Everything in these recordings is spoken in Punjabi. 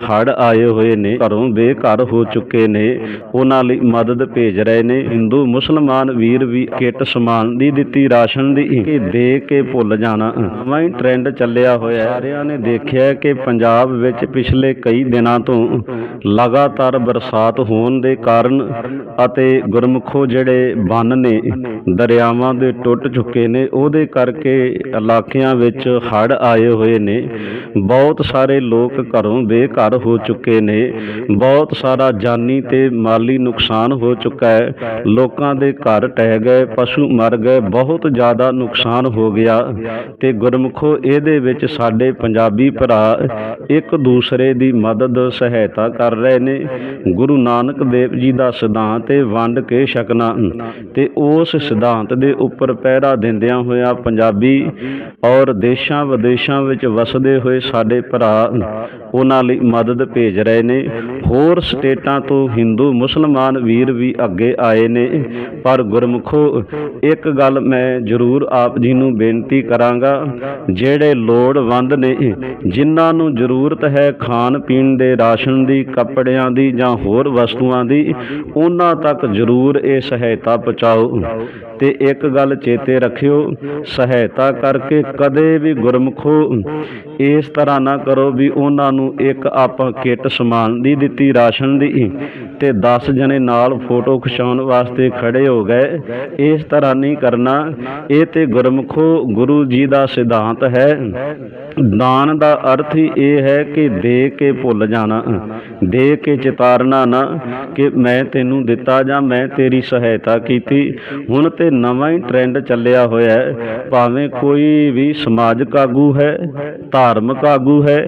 ਹੜ ਆਏ ਹੋਏ ਨੇ, ਘਰੋਂ ਬੇਘਰ ਹੋ ਚੁੱਕੇ ਨੇ। ਉਹਨਾਂ ਲਈ ਮਦਦ ਭੇਜ ਰਹੇ ਨੇ। ਹਿੰਦੂ, ਮੁਸਲਮਾਨ ਵੀਰ ਵੀ ਕਿੱਟ ਸਮਾਨ ਦੀ ਦਿੱਤੀ, ਰਾਸ਼ਨ ਦੀ ਕਿ ਦੇ ਕੇ ਭੁੱਲ ਜਾਣਾ। ਨਵਾਂ ਹੀ ਟ੍ਰੈਂਡ ਚੱਲਿਆ ਹੋਇਆ ਸਾਰਿਆਂ ਨੇ ਦੇਖਿਆ ਕਿ ਪੰਜਾਬ ਵਿੱਚ ਪਿਛਲੇ ਕਈ ਦਿਨਾਂ ਤੋਂ ਲਗਾਤਾਰ ਬਰਸਾਤ ਹੋਣ ਦੇ ਕਾਰਨ ਅਤੇ ਗੁਰਮੁਖੋ ਜਿਹੜੇ ਬੰਨ ਨੇ, ਦਰਿਆਵਾਂ ਦੇ ਟੁੱਟ ਚੁੱਕੇ ਨੇ। ਉਹਦੇ ਕਰਕੇ ਇਲਾਕਿਆਂ ਵਿੱਚ ਹੜ੍ਹ ਆਏ ਹੋਏ ਨੇ। ਬਹੁਤ ਸਾਰੇ ਲੋਕ ਘਰੋਂ ਬੇਘਰ ਹੋ ਚੁੱਕੇ ਨੇ। ਬਹੁਤ ਸਾਰਾ ਜਾਨੀ ਤੇ ਮਾਲੀ ਨੁਕਸਾਨ ਹੋ ਚੁੱਕਾ ਹੈ। ਲੋਕਾਂ ਦੇ ਘਰ ਟਹਿ ਗਏ, ਪਸ਼ੂ ਮਰ ਗਏ, ਬਹੁਤ ਜ਼ਿਆਦਾ ਨੁਕਸਾਨ ਹੋ ਗਿਆ। ਤੇ ਗੁਰਮੁਖੋ, ਇਹਦੇ ਵਿੱਚ ਸਾਡੇ ਪੰਜਾਬੀ ਭਰਾ ਇੱਕ ਦੂਸਰੇ ਦੀ ਮਦਦ, ਸਹਾਇਤਾ ਕਰ ਰਹੇ ਨੇ। ਗੁਰੂ ਨਾਨਕ ਦੇਵ ਜੀ ਦਾ ਸਿਧਾਂਤ ਹੈ ਵੰਡ ਕੇ ਛਕਣਾ। ਤੇ ਉਸ ਸਿਧਾਂਤ ਦੇ ਉੱਪਰ ਪਹਿਰਾ ਦਿੰਦਿਆਂ ਹੋਇਆ ਪੰਜਾਬੀ ਔਰ ਦੇਸ਼ਾਂ ਵਿਦੇਸ਼ਾਂ ਵਿੱਚ ਵਸਦੇ ਹੋਏ ਸਾਡੇ ਭਰਾ, ਉਹਨਾਂ ਲਈ ਮਦਦ ਭੇਜ ਰਹੇ ਨੇ। ਹੋਰ ਸਟੇਟਾਂ ਤੋਂ ਹਿੰਦੂ, ਮੁਸਲਮਾਨ ਵੀਰ ਵੀ ਅੱਗੇ ਆਏ ਨੇ। ਪਰ ਗੁਰਮੁਖੋ, ਇੱਕ ਗੱਲ ਮੈਂ ਜ਼ਰੂਰ ਆਪ ਜੀ ਨੂੰ ਬੇਨਤੀ ਕਰਾਂਗਾ। ਜਿਹੜੇ ਲੋੜਵੰਦ ਨੇ, ਜਿਨ੍ਹਾਂ ਨੂੰ ਜ਼ਰੂਰਤ ਹੈ ਖਾਣ ਪੀਣ ਦੇ ਰਾਸ਼ਨ ਦੀ, ਕੱਪੜਿਆਂ ਦੀ ਜਾਂ ਹੋਰ ਵਸਤੂਆਂ ਦੀ, ਉਹਨਾਂ ਤੱਕ ਜ਼ਰੂਰ ਇਹ ਸਹਾਇਤਾ ਪਹੁੰਚਾਓ। ਤੇ ਇੱਕ ਗੱਲ ਚੇਤੇ ਰੱਖਿਓ, ਸਹਾਇਤਾ ਕਰਕੇ ਕਦੇ ਵੀ ਗੁਰਮੁਖੋ, ਇਸ ਤਰ੍ਹਾਂ ਨਾ ਕਰੋ ਵੀ ਉਹਨਾਂ ਨੂੰ ਇੱਕ ਆਪਾਂ ਕਿੱਟ ਸਮਾਨ ਦੀ ਦਿੱਤੀ, ਰਾਸ਼ਨ ਦੀ ਤੇ 10 ਜਣੇ ਨਾਲ ਫੋਟੋ ਖਿਚਾਉਣ ਵਾਸਤੇ ਖੜੇ ਹੋ ਗਏ। ਇਸ ਤਰ੍ਹਾਂ ਨਹੀਂ ਕਰਨਾ। ਇਹ ਤੇ ਗੁਰਮੁਖੋ ਗੁਰੂ ਜੀ ਦਾ ਸਿਧਾਂਤ ਹੈ। ਦਾਨ ਦਾ ਅਰਥ ਹੀ ਇਹ ਹੈ ਕਿ ਦੇ ਕੇ ਭੁੱਲ ਜਾਣਾ, ਦੇ ਕੇ ਚਿਤਾਰਨਾ ਨਾ ਕਿ ਮੈਂ ਤੈਨੂੰ ਦਿੱਤਾ ਜਾਂ ਮੈਂ ਤੇਰੀ ਸਹਾਇਤਾ ਕੀਤੀ। ਹੁਣ ਤੇ ਨਵਾਂ ਹੀ ਟ੍ਰੈਂਡ ਚੱਲਿਆ ਹੋਇਆ ਹੈ। ਭਾਵੇਂ ਕੋਈ ਵੀ ਸਮਾਜਿਕ ਆਗੂ ਹੈ, ਧਾਰਮਿਕ ਆਗੂ ਹੈ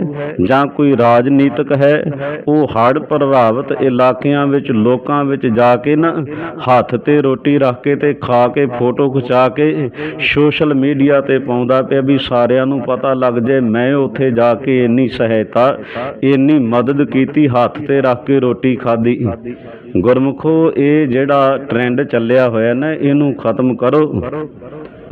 ਜਾਂ ਕੋਈ ਰਾਜਨੀਤਿਕ ਹੈ। ਉਹ ਹੜ੍ਹ ਪ੍ਰਭਾਵਿਤ ਇਲਾਕਿਆਂ ਵਿੱਚ, ਲੋਕਾਂ ਵਿੱਚ ਜਾ ਕੇ ਨਾ ਹੱਥ ਤੇ ਰੋਟੀ ਰੱਖ ਕੇ ਤੇ ਖਾ ਕੇ, ਫੋਟੋ ਖਿਚਾ ਕੇ ਸੋਸ਼ਲ ਮੀਡੀਆ ਤੇ ਪਾਉਂਦਾ ਪਿਆ ਵੀ ਸਾਰਿਆਂ ਨੂੰ ਪਤਾ ਲੱਗ ਜਾਏ ਮੈਂ ਉੱਥੇ ਜਾ ਕੇ ਇੰਨੀ ਸਹਾਇਤਾ, ਇੰਨੀ ਮਦਦ ਕੀਤੀ, ਹੱਥ ਤੇ ਰੱਖ ਕੇ ਰੋਟੀ ਖਾਧੀ। ਗੁਰਮੁਖੋ, ਇਹ ਜਿਹੜਾ ਟ੍ਰੈਂਡ ਚੱਲਿਆ ਹੋਇਆ ਨਾ, ਇਹਨੂੰ ਖਤਮ ਕਰੋ।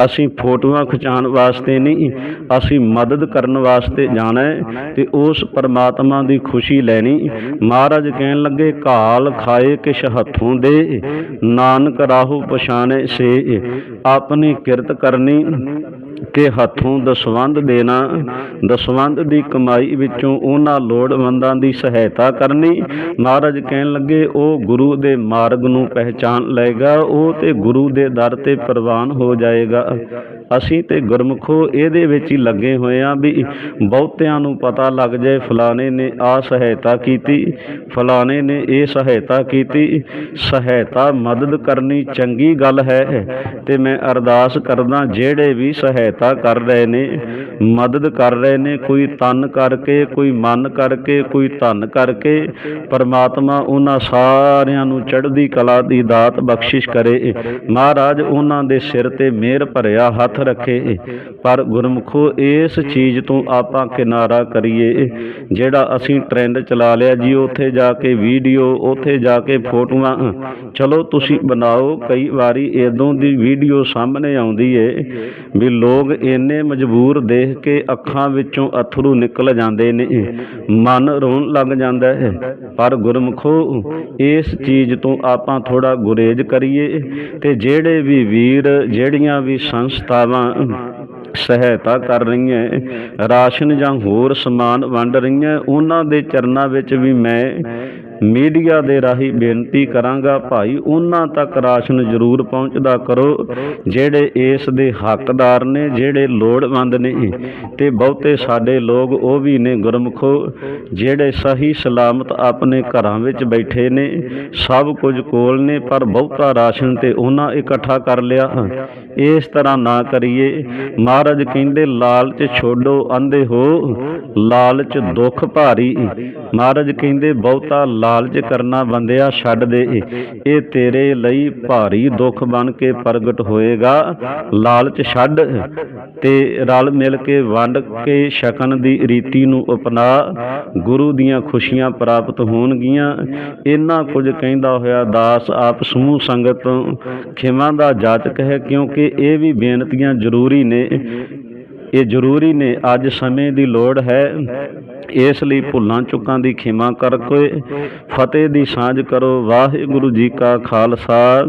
ਅਸੀਂ ਫੋਟੋਆਂ ਖਿਚਾਉਣ ਵਾਸਤੇ ਨਹੀਂ, ਅਸੀਂ ਮਦਦ ਕਰਨ ਵਾਸਤੇ ਜਾਣਾ ਹੈ ਤੇ ਉਸ ਪਰਮਾਤਮਾ ਦੀ ਖੁਸ਼ੀ ਲੈਣੀ। ਮਹਾਰਾਜ ਕਹਿਣ ਲੱਗੇ ਕਾਲ ਖਾਏ ਕਿਛ ਹੱਥੋਂ ਦੇ? ਨਾਨਕ ਰਾਹੂ ਪਛਾਣੇ ਸੇ। ਆਪਣੀ ਕਿਰਤ ਕਰਨੀ। ਕਿ ਹੱਥੋਂ ਦਸਵੰਦ ਦੇਣਾ ਦਸਵੰਦ ਦੀ ਕਮਾਈ ਵਿੱਚੋਂ ਉਹਨਾਂ ਲੋੜਵੰਦਾਂ ਦੀ ਸਹਾਇਤਾ ਕਰਨੀ। ਮਹਾਰਾਜ ਕਹਿਣ ਲੱਗੇ, ਉਹ ਗੁਰੂ ਦੇ ਮਾਰਗ ਨੂੰ ਪਹਿਚਾਨ ਲਏਗਾ, ਉਹ ਤੇ ਗੁਰੂ ਦੇ ਦਰ ਤੇ ਪ੍ਰਵਾਨ ਹੋ ਜਾਏਗਾ। ਅਸੀਂ ਤੇ ਗੁਰਮੁਖੋ ਇਹਦੇ ਵਿੱਚ ਹੀ ਲੱਗੇ ਹੋਏ ਆ ਵੀ ਬਹੁਤਿਆਂ ਨੂੰ ਪਤਾ ਲੱਗ ਜਾਏ, ਫਲਾਣੇ ਨੇ ਆ ਸਹਾਇਤਾ ਕੀਤੀ, ਫਲਾਣੇ ਨੇ ਇਹ ਸਹਾਇਤਾ ਕੀਤੀ। ਸਹਾਇਤਾ ਮਦਦ ਕਰਨੀ ਚੰਗੀ ਗੱਲ ਹੈ ਤੇ ਮੈਂ ਅਰਦਾਸ ਕਰਦਾ, ਜਿਹੜੇ ਵੀ ਸਹਾਇਤਾ ਕਰ ਰਹੇ ਨੇ, ਮਦਦ ਕਰ ਰਹੇ ਨੇ, ਕੋਈ ਤਨ ਕਰਕੇ, ਕੋਈ ਮਨ ਕਰਕੇ, ਕੋਈ ਧਨ ਕਰਕੇ, ਪਰਮਾਤਮਾ ਉਹਨਾਂ ਸਾਰਿਆਂ ਨੂੰ ਚੜ੍ਹਦੀ ਕਲਾ ਦੀ ਦਾਤ ਬਖਸ਼ਿਸ਼ ਕਰੇ। ਮਹਾਰਾਜ ਉਹਨਾਂ ਦੇ ਸਿਰ ਤੇ ਮਿਹਰ ਭਰਿਆ ਹੱਥ ਰੱਖੇ, ਪਰ ਗੁਰਮੁਖੋ ਇਸ ਚੀਜ਼ ਤੋਂ ਆਪਾਂ ਕਿਨਾਰਾ ਕਰੀਏ, ਜਿਹੜਾ ਅਸੀਂ ਟ੍ਰੈਂਡ ਚਲਾ ਲਿਆ ਜੀ, ਉੱਥੇ ਜਾ ਕੇ ਵੀਡੀਓ, ਉੱਥੇ ਜਾ ਕੇ ਫੋਟੋਆਂ, ਚਲੋ ਤੁਸੀਂ ਬਣਾਓ, ਕਈ ਵਾਰੀ ਇਦੋਂ ਦੀ ਵੀਡੀਓ ਸਾਹਮਣੇ ਆਉਂਦੀ ਏ, ਵੀ ਲੋਕ ਇੰਨੇ ਮਜਬੂਰ ਦੇਖ ਕੇ ਅੱਖਾਂ ਵਿੱਚੋਂ ਅਥਰੂ ਨਿਕਲ ਜਾਂਦੇ ਨੇ। ਮਨ ਰੋਣ ਲੱਗ ਜਾਂਦਾ ਹੈ। ਪਰ ਗੁਰਮੁਖੋ, ਇਸ ਚੀਜ਼ ਤੋਂ ਆਪਾਂ ਥੋੜਾ ਗੁਰੇਜ਼ ਕਰੀਏ ਤੇ ਜਿਹੜੇ ਵੀ ਵੀਰ, ਜਿਹੜੀਆਂ ਵੀ ਸੰਸਥਾਵਾਂ ਸਹਾਇਤਾ ਕਰ ਰਹੀਆਂ ਰਾਸ਼ਨ ਜਾਂ ਹੋਰ ਸਮਾਨ ਵੰਡ ਰਹੀਆਂ ਉਹਨਾਂ ਦੇ ਚਰਨਾਂ ਵਿੱਚ ਵੀ ਮੈਂ ਮੀਡੀਆ ਦੇ ਰਾਹੀਂ ਬੇਨਤੀ ਕਰਾਂਗਾ ਭਾਈ, ਉਹਨਾਂ ਤੱਕ ਰਾਸ਼ਨ ਜ਼ਰੂਰ ਪਹੁੰਚਦਾ ਕਰੋ, ਜਿਹੜੇ ਇਸ ਦੇ ਹੱਕਦਾਰ ਨੇ, ਜਿਹੜੇ ਲੋੜਵੰਦ ਨੇ ਤੇ ਬਹੁਤੇ ਸਾਡੇ ਲੋਕ ਉਹ ਵੀ ਨੇ ਗੁਰਮੁਖੋ, ਜਿਹੜੇ ਸਹੀ ਸਲਾਮਤ ਆਪਣੇ ਘਰਾਂ ਵਿੱਚ ਬੈਠੇ ਨੇ, ਸਭ ਕੁਝ ਕੋਲ ਨੇ, ਪਰ ਬਹੁਤਾ ਰਾਸ਼ਨ ਤੇ ਉਹਨਾਂ ਇਕੱਠਾ ਕਰ ਲਿਆ। ਇਸ ਤਰ੍ਹਾਂ ਨਾ ਕਰੀਏ। ਮਹਾਰਾਜ ਕਹਿੰਦੇ, ਲਾਲਚ ਛੋਡੋ, ਅੰਧੇ ਹੋ, ਲਾਲਚ ਦੁੱਖ ਭਾਰੀ। ਮਹਾਰਾਜ ਕਹਿੰਦੇ, ਬਹੁਤਾ ਲਾਲਚ ਕਰਨਾ ਬੰਦਿਆ ਛੱਡ ਦੇ। ਇਹ ਤੇਰੇ ਲਈ ਭਾਰੀ ਦੁੱਖ ਬਣ ਕੇ ਪ੍ਰਗਟ ਹੋਏਗਾ। ਲਾਲਚ ਛੱਡ ਤੇ ਰਲ ਮਿਲ ਕੇ ਵੰਡ ਕੇ ਛਕਣ ਦੀ ਰੀਤੀ ਨੂੰ ਅਪਣਾ। ਗੁਰੂ ਦੀਆਂ ਖੁਸ਼ੀਆਂ ਪ੍ਰਾਪਤ ਹੋਣਗੀਆਂ। ਇਹਨਾਂ ਕੁਝ ਕਹਿੰਦਾ ਹੋਇਆ ਦਾਸ ਆਪ ਸਮੂਹ ਸੰਗਤ ਤੋਂ ਖਿਮਾ ਦਾ ਜਾਚਕ ਹੈ, ਕਿਉਂਕਿ ਇਹ ਵੀ ਬੇਨਤੀਆਂ ਜ਼ਰੂਰੀ ਨੇ ਇਹ ਜ਼ਰੂਰੀ ਨੇ। ਅੱਜ ਸਮੇਂ ਦੀ ਲੋੜ ਹੈ। ਇਸ ਲਈ ਭੁੱਲਾਂ ਚੁੱਕਾਂ ਦੀ ਖਿਮਾ ਕਰਕੇ ਫਤਿਹ ਦੀ ਸਾਂਝ ਕਰੋ। ਵਾਹਿਗੁਰੂ ਜੀ ਕਾ ਖਾਲਸਾ।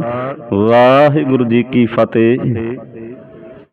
ਵਾਹਿਗੁਰੂ ਜੀ ਕੀ ਫਤਿਹ।